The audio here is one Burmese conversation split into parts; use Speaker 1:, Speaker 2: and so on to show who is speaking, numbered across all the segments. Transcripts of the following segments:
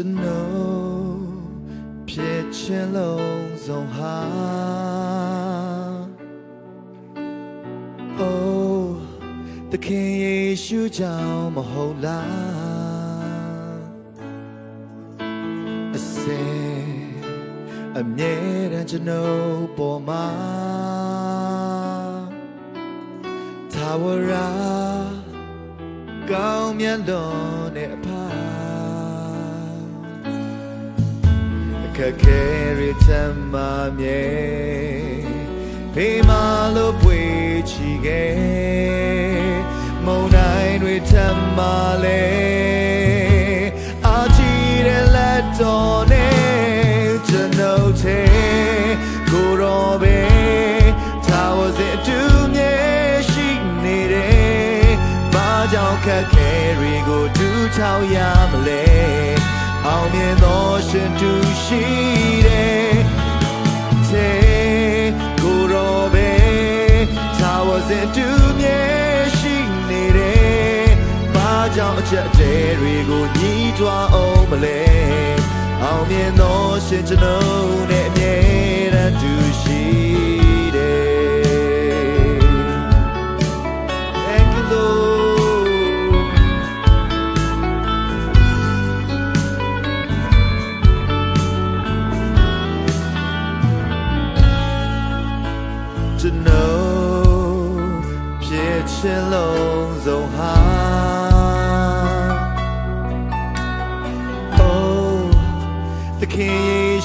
Speaker 1: ကျွန်တော်ဖြစ်ချင်လုံးစုံဟာ Oh တခင်ယေရှုကြောင့်မဟုတ်လားအစင်အမြဲတမ်းကျွန်တော်ပေါ်မှာသာဝရာကောင်းမြတ်တော်နဲ့အဖာ ခက်ခဲရထမမြဲဖေးမလို့ပွေချီခဲ့မုန်တိုင်းတွေထမလဲအာချီတဲ့လက်တော်နဲ့ကျွန်ုပ်ထဲကိုရောပဲသာဝစေအတူမြဲရှိနေတယ်ဘာကြောင့်ခက်ခဲတွေကိုဒူးချောက်ရမလဲ အောင်မြင်သောရှင်သူရှိတယ်သေကိုယ်တော်ပဲသာဝစဉ်တူမြဲရှိနေတယ်ဘာကြောင့်အချက်အတဲတွေကိုညီးတွားအောင်မလဲအောင်မြင်သောရှင်ကျွန်ုပ်နဲ့အမြဲတမ်းတူရှိ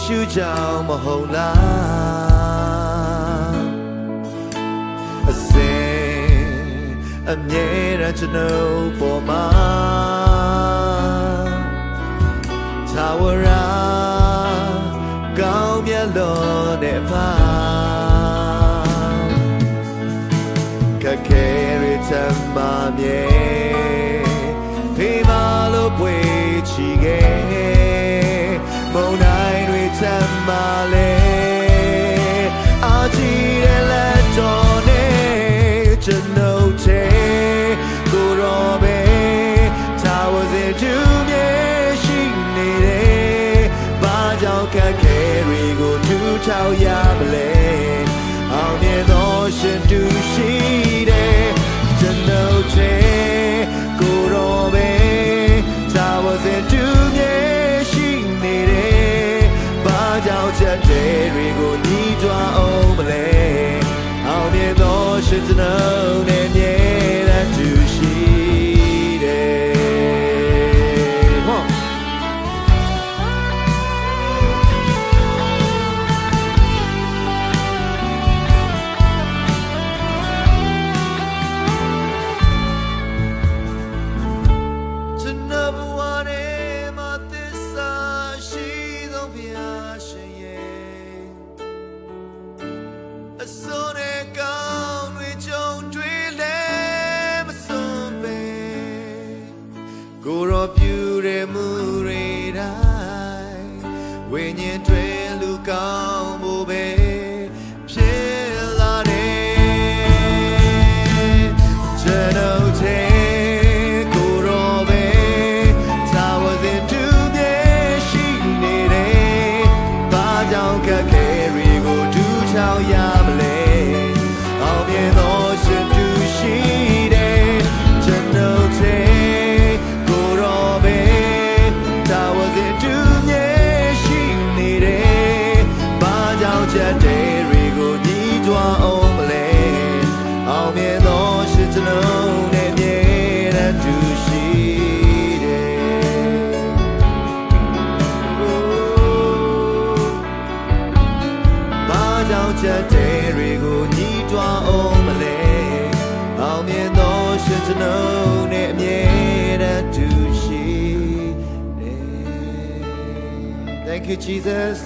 Speaker 1: ရှုကြောင့်မဟုတ်လားအစင်အမြဲတမ်းကျွန်တော်ပေါ်မှာသာဝရာကောင်းမြတ်လို့တဲ့ပါခက်ခဲရချမ်းမ မ်းမလဲအာချီတဲ့လက်တော်နဲ့ကျွန်ုပ်ချေကိုယ်တော်ပဲသာဝစေသူမြဲရှိနေတယ်ဘာကြောင့်ခက်ခဲတွေကိုထူထောက်ရမလဲအောင်မြင်သောရှင်သူရှိ င်သော ဝိညာဉ် သောရှင်ကျွန်ုပ်နဲ့မြဲတမ်းတူရှိတယ်။ဘာကြောင့်ချက်တဲ့တွေကိုညီးတွားအောင်မလဲအောင်မြင်သောရှင်ကျွန်ုပ်နဲ့အမြဲတမ်းတူရှိတယ် Thank you Jesus